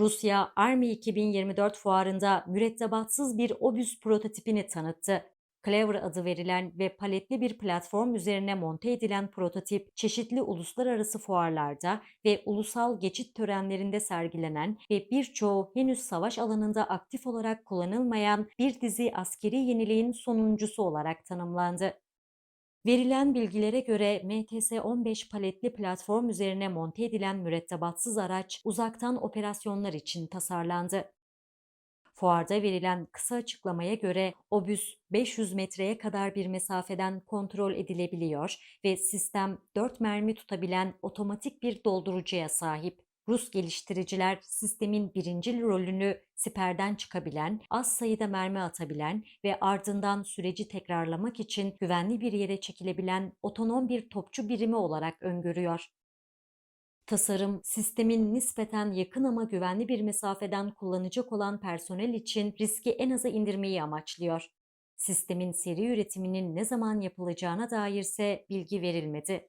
Rusya Army 2024 fuarında mürettebatsız bir obüs prototipini tanıttı. Clever adı verilen ve paletli bir platform üzerine monte edilen prototip, çeşitli uluslararası fuarlarda ve ulusal geçit törenlerinde sergilenen ve birçoğu henüz savaş alanında aktif olarak kullanılmayan bir dizi askeri yeniliğin sonuncusu olarak tanımlandı. Verilen bilgilere göre MTS-15 paletli platform üzerine monte edilen mürettebatsız araç uzaktan operasyonlar için tasarlandı. Fuarda verilen kısa açıklamaya göre obüs 500 metreye kadar bir mesafeden kontrol edilebiliyor ve sistem 4 mermi tutabilen otomatik bir doldurucuya sahip. Rus geliştiriciler sistemin birincil rolünü siperden çıkabilen, az sayıda mermi atabilen ve ardından süreci tekrarlamak için güvenli bir yere çekilebilen otonom bir topçu birimi olarak öngörüyor. Tasarım, sistemin nispeten yakın ama güvenli bir mesafeden kullanacak olan personel için riski en aza indirmeyi amaçlıyor. Sistemin seri üretiminin ne zaman yapılacağına dairse bilgi verilmedi.